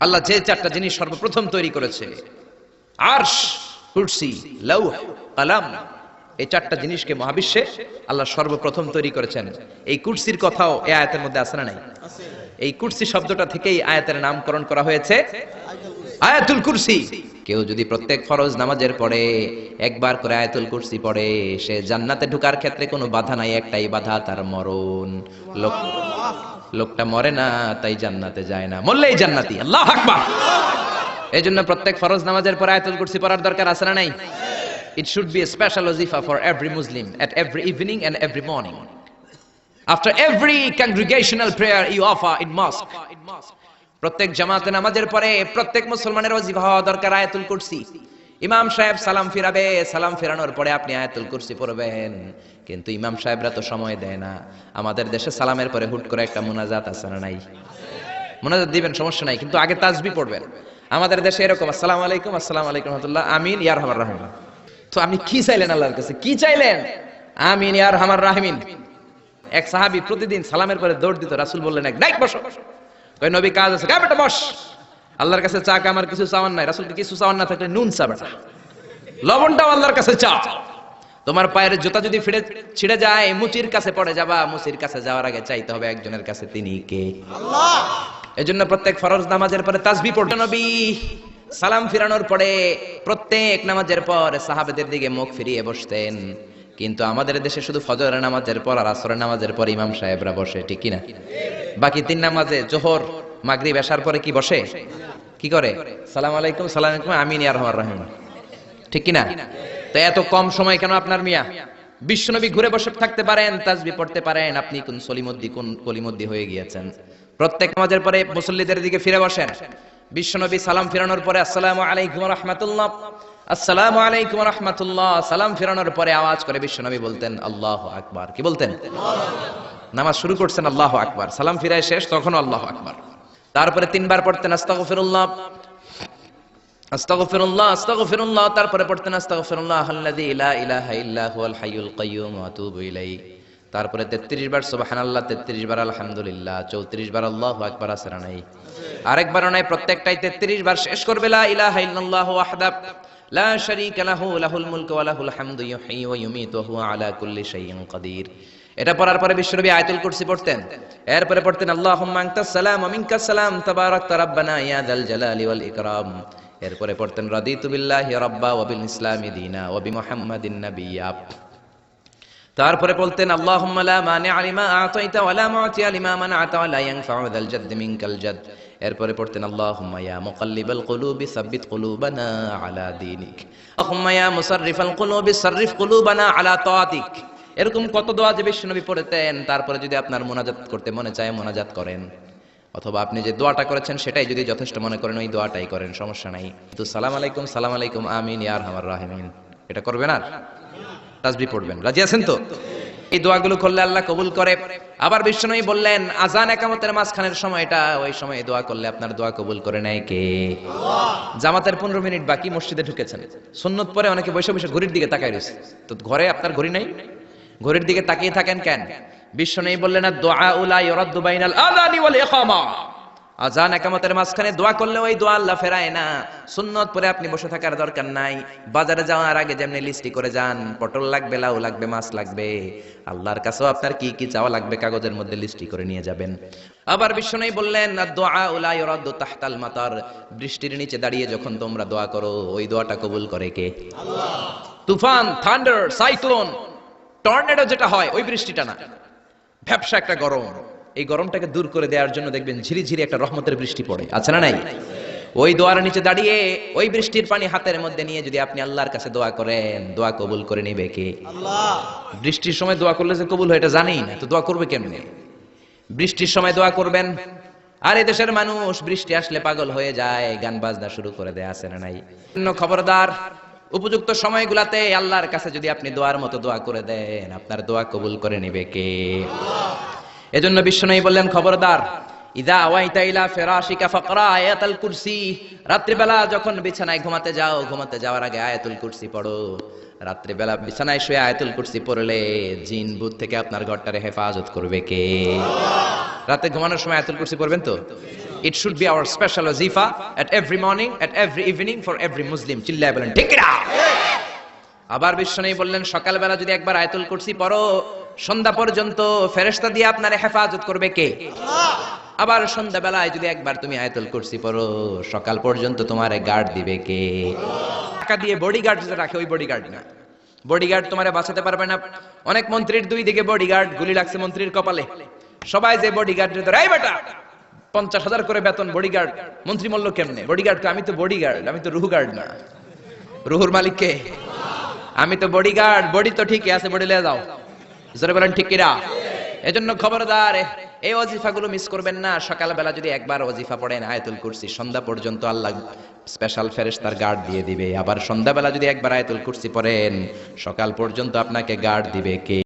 আল্লাহ যে চারটা জিনিস সর্বপ্রথম তৈরি করেছে। আর্শ, কুরসি, লৌহ, কালাম, এই চারটা জিনিসকে মহাবিশ্বে আল্লাহ সর্বপ্রথম তৈরি করেছেন। এই কুরসির কথাও এই আয়াতের মধ্যে আছে না নাই? এই কুরসি শব্দটা থেকেই আয়াতের নামকরণ করা হয়েছে। আয়াতুল কুরসি। কেউ যদি প্রত্যেক ফরজ নামাজের পরে একবার করে আয়াতুল কুরসি পড়ে, সে জান্নাতে ঢোকার ক্ষেত্রে কোনো বাধা নাই, একটাই বাধা, তার মরণ। লোক, লোকটা মরে না, তাই জান্নাতে যায় না। মরলেই জান্নাতি। আল্লাহ আকবার। এই জন্য প্রত্যেক ফরজ নামাজের পরে আয়াতুল কুরসি পড়ার দরকার আছে না নাই? It should be special ওজিফা for every Muslim at every evening and every morning after every congregational prayer you offer in mosque প্রত্যেক জামাতে নামাজের পরে প্রত্যেক মুসলমানের ওজিফা হওয়া দরকার, আয়াতুল কুরসি। ইমাম সাহেব সালাম ফিরাবে, সালাম ফেরানোর পরে আপনি আয়াতুল কুরসি পড়বেন। কিন্তু ইমাম সাহেবরা তো সময় দেয় না। আমাদের দেশে সালামের পরে হুট করে একটা মোনাজাত আছে না নাই? মোনাজাত দিবেন, সমস্যা নাই, কিন্তু আগে তাজবি পড়বেন। আমাদের দেশে এরকম, আসসালামু আলাইকুম, আসসালাম আলাইকুম রহমতুল্লাহ, আমিন ইয়ার হামার রাহমান। তো আপনি কি চাইলেন আল্লাহর কাছে? কি চাইলেন? আমিন ইয়ার হামার রাহমিন। এক সাহাবী প্রতিদিন সালামের পরে দৌড় দিত, রাসুল বললেন, এক ডাইক বসো। কই নবী কাজ আছে। কা বেটা বস। আল্লাহর কাছে চা কা আমার কিছু চাওয়ান নাই। রাসূলকে কিছু চাওয়ান না থাকলে নুন চা বেটা। লবণটাও আল্লাহর কাছে চা। তোমার পায়ের জুতা যদি ফিরে ছিঁড়ে যায় মুচির কাছে পড়ে যাবা। মুচির কাছে যাওয়ার আগে চাইতে হবে একজনের কাছে তিনি কে? আল্লাহ! এজন্য প্রত্যেক ফরজ নামাজের পরে তাসবি পড়তে নবী সালাম ফিরানোর পরে প্রত্যেক নামাজের পর সাহাবেদের দিকে মুখ ফিরিয়ে বসতেন। কিন্তু আমাদের দেশে শুধু ফজরের নামাজের পর আর আসরের নামাজের পর ইমাম সাহেবরা বসে ঠিক কিনা? বাকি তিন নামাজে জোহর, মাগরিব আসার পরে কি বসে? কি করে? সালাম আলাইকুম, সালাম আমিন ইয়া রহমান রহিম। ঠিক কিনা? তো এত কম সময় কেন আপনার মিয়া? বিশ্বনবী ঘুরে বসে থাকতে পারেন, তাজবি পড়তে পারেন, আপনি কোন সলিমদ্দি, কোন কলিমদ্দি হয়ে গিয়েছেন? প্রত্যেক নামাজের পরে মুসল্লিদের দিকে ফিরে বসেন। বিশ্বনবী সালাম ফিরানোর পরে আসসালামু আলাইকুম রাহমাতুল্লাহ, আসসালামু আলাইকুম রাহমাতুল্লাহ, সালাম ফিরানোর পরে আওয়াজ করে বিশ্বনবী বলতেন, আল্লাহ আকবার। কি বলতেন? নামাজ শুরু করছেন আল্লাহ আকবার। সালাম ফিরায় শেষ তখন আল্লাহ আকবার। তারপরে তিনবার পড়তেন আস্তাগফিরুল্লাহ। তারপরে পড়তেন আস্তাগফিরুল্লাহ, আল্লাযী লা ইলাহা ইল্লা হুয়াল হাইয়ুল কাইয়্যুম, ওয়া আতুবু ইলাইহি। তারপরে 33 বার, সুবহানাল্লাহ 33 বার, আলহামদুলিল্লাহ 34 বার, আল্লাহু আকবার, আছে নাই? আরেকবার প্রত্যেকটাই 33 বার শেষ করবে হুয়া আলা কুল্লি এটা পড়ার পরে বিশ্বনবী আয়াতুল কুরসি পড়তেন। এরপরে পড়তেন, আল্লাহুম্মা আনতাস সালাম ওয়া মিনকাস সালাম, তাবারাকতা রাব্বানা ইয়া যাল জালালি ওয়াল ইকরাম। এরপরে পড়তেন, রাদিতু বিল্লাহি রাব্বা ওয়া বিল ইসলামি দীনা ওয়া বিমুহাম্মাদিন নাবিয়্যা তারপরে বলতেন আল্লাহুম্মা লা মানি'a লিমা আ'তাইতা ওয়া লা মু'তিয়া লিমা মানা'তা ওয়া লা ইয়ানফা'ু যাল জাদ্দি মিনকাল জাদ এরপরে পড়তেন, আল্লাহুম্মা ইয়া মুকাল্লিবাল কুলুবি সাব্বিত কুলুবানা আলা দীনিক। আল্লাহুম্মা ইয়া মুসাররিফাল কুলুবি সাররিফ কুলুবানা আলা তাআতিক এরকম কত দোয়া যে বিশ্বনবী পড়তেন, তারপরে যদি আপনার মোনাজাত করতে মনে চায়, মোনাজাত করেন। অথবা আপনি যে দোয়াটা করেছেন, সেটাই যদি যথেষ্ট মনে করেন, ওই দোয়াটাই করেন, সমস্যা নাই। তো সালাম আলাইকুম সালাম আলাইকুম, আমিন ইয়ার হামার রাহিমিন। এটা করবেন আর? তাসবি পড়বেন। রাজি আছেন তো? এই দোয়াগুলো করলে আল্লাহ কবুল করে। আবার বিশ্বনবী বললেন, আজান একামতের মাঝখানের সময়টা, ওই সময় দোয়া করলে আপনার দোয়া কবুল করে নেয় কে? জামাতের পনেরো মিনিট বাকি মসজিদে ঢুকেছেন। সুন্নত পরে অনেকে বসে বসে ঘড়ির দিকে তাকায় রয়েছে। তো ঘরে আপনার ঘড়ি নাই? ঘড়ির দিকে তাকিয়ে থাকেন কেন? বিশ্ব নেই বললেন না দোয়া উলা ইরাদ্দু বাইনাল আযানি ওয়াল ইকামা। আজান একামতের মাঝখানে দোয়া করলে ওই দোয়া আল্লাহ ফেরায় না। সুন্নত পরে আপনি বসে থাকার দরকার নাই। বাজারে যাওয়ার আগে যেমনি লিস্টি করে যান পটল লাগবে লাউ লাগবে মাছ লাগবে। আল্লাহর কাছেও আপনার কি কি চাওয়া লাগবে কাগজের মধ্যে লিস্টি করে নিয়ে যাবেন। আবার বিশ্ব নেই বললেন দোয়া উলা ইরাদ্দু তাহতাল মাতার। বৃষ্টির নিচে দাঁড়িয়ে যখন তোমরা দোয়া করো ওই দোয়াটা কবুল করে কে? আল্লাহ। তুফান থান্ডার সাইক্লোন। টর্নেডো যেটা হয় ওই বৃষ্টিটা না। ব্যবসা একটা গরম। এই গরমটাকে দূর করে দেওয়ার জন্য দেখবেন ঝিরি ঝিরি একটা রহমতের বৃষ্টি পড়ে। আছে না নাই? ওই দোয়ার নিচে দাঁড়িয়ে ওই বৃষ্টির পানি হাতের মধ্যে নিয়ে যদি আপনি আল্লাহর কাছে দোয়া করেন দোয়া কবুল করে নিবে কে? বৃষ্টির সময় দোয়া করলে যে কবুল হয় এটা জানি না তো দোয়া করবে কেমনে? বৃষ্টির সময় দোয়া করবেন আর এই দেশের মানুষ বৃষ্টি আসলে পাগল হয়ে যায় গান বাজনা শুরু করে দেয় আছে না নাই? খবরদার উপযুক্ত সময়গুলাতে আল্লাহর কাছে যদি আপনি দোয়ার মতো দোয়া করে দেন, আপনার দোয়া কবুল করে নিবে কে? এজন্য বিশ্বনবী বললেন, খবরদার, ইদা আওয়াইতা ইলা ফিরাশিকা ফাকরা আয়াতুল কুরসি। রাত্রিবেলা যখন বিছানায় ঘুমাতে যাও, ঘুমাতে যাওয়ার আগে আয়াতুল কুরসি পড়ো। রাত্রিবেলা বিছানায় শুয়ে আয়াতুল কুরসি পড়লে জিন ভূত থেকে আপনার ঘরটারে হেফাজত করবে কে? রাতে ঘুমানোর সময় আয়াতুল কুরসি পড়বেন তো? It should be our special ওয়াজিফা at every morning at every evening for every Muslim চিল্লায় বলেন, ঠিক না আবার বিশ্বনেই বললেন, সকালবেলা যদি একবার আয়াতুল কুরসি পড়ো, সন্ধ্যা পর্যন্ত ফেরেশতা দিয়ে আপনার হেফাজত করবে কে? আবার সন্ধ্যাবেলায় যদি একবার তুমি আয়াতুল কুরসি পড়ো, সকাল পর্যন্ত তোমার গার্ড দিবে কে? টাকা দিয়ে বডিগার্ড যেটা রাখে, ওই বডিগার্ড না। বডিগার্ড তোমারে বাঁচাতে পারবে না। অনেক মন্ত্রীর দুই দিকে বডিগার্ড গুলি লাগছে মন্ত্রীর কপালে। সবাই যে বডিগার্ড ধরে, এই বেটা, পঞ্চাশ হাজার করে বেতন বডিগার্ড মন্ত্রী মল্ল কেমনে? বডিগার্ড আমি তো বডিগার্ড আমি তো রুহু গার্ড না। রুহুর মালিক কে? আমি তো বডিগার্ড বডি তো ঠিকই আছে বডি লিয়ে যাও। জোরে বলেন, ঠিক কিরা? এজন্য খবরদার এই ওয়াজিফাগুলো মিস করবেন না। সকালবেলা যদি একবার ওয়াজিফা পড়েন, আয়াতুল কুরসি, সন্ধ্যা পর্যন্ত আল্লাহ স্পেশাল ফেরেশতার গার্ড দিয়ে দিবে। আবার সন্ধ্যাবেলা যদি একবার আয়াতুল কুরসি পড়েন, সকাল পর্যন্ত আপনাকে গার্ড দিবে কে?